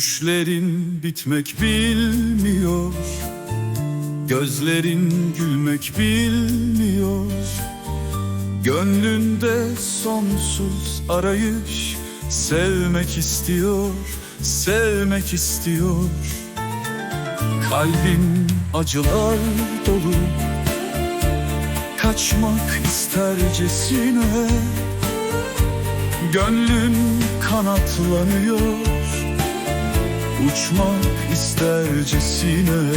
Düşlerin bitmek bilmiyor. Gözlerin gülmek bilmiyor. Gönlünde sonsuz arayış Sevmek istiyor, sevmek istiyor. Kalbin acılar dolu. Kaçmak istercesine Gönlün kanatlanıyor Uçmak istercesine.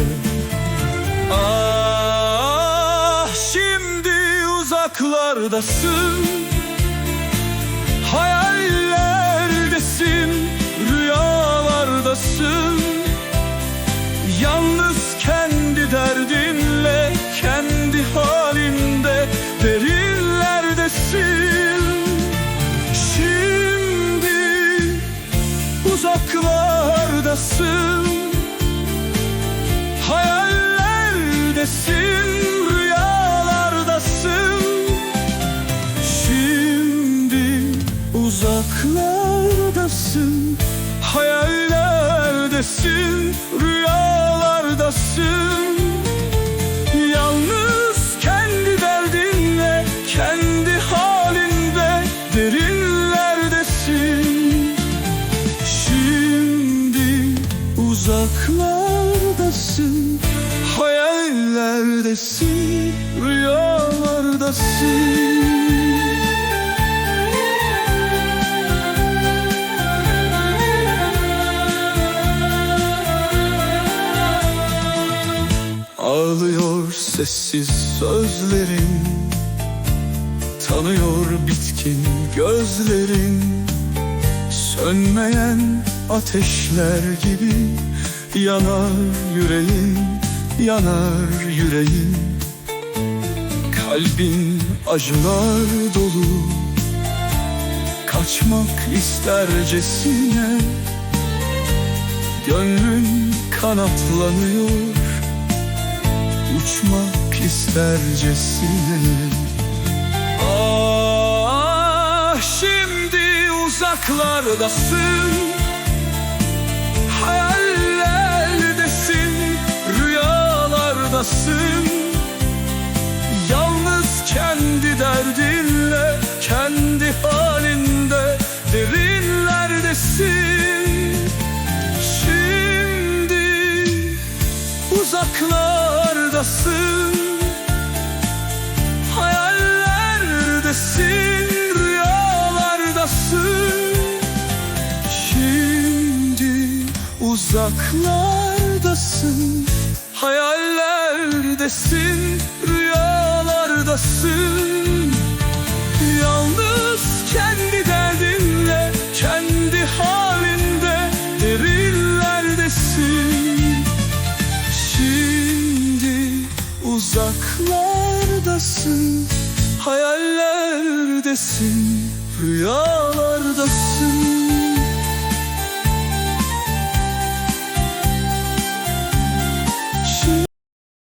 Ah şimdi uzaklardasın uzaklardasın Hayallerdesin, rüyalardasın. Yalnız kendi derdinle, kendi halinde Derinlerdesin. Şimdi uzaklardasın Hayallerdesin Rüyalardasın Ağlıyor sessiz sözlerin Tanıyor bitkin gözlerin Sönmeyen ateşler gibi Yanar yüreğin, yanar yüreğin. Kalbin acılar dolu Kaçmak istercesine Gönlün kanatlanıyor Uçmak istercesine. Ah şimdi uzaklardasın. Hayallerdesin Rüyalardasın uzaklardasın Hayallerdesin, rüyalardasın. Şimdi uzaklardasın. Hayallerdesin, rüyalardasın uzaklardasın Hayallerdesin Rüyalardasın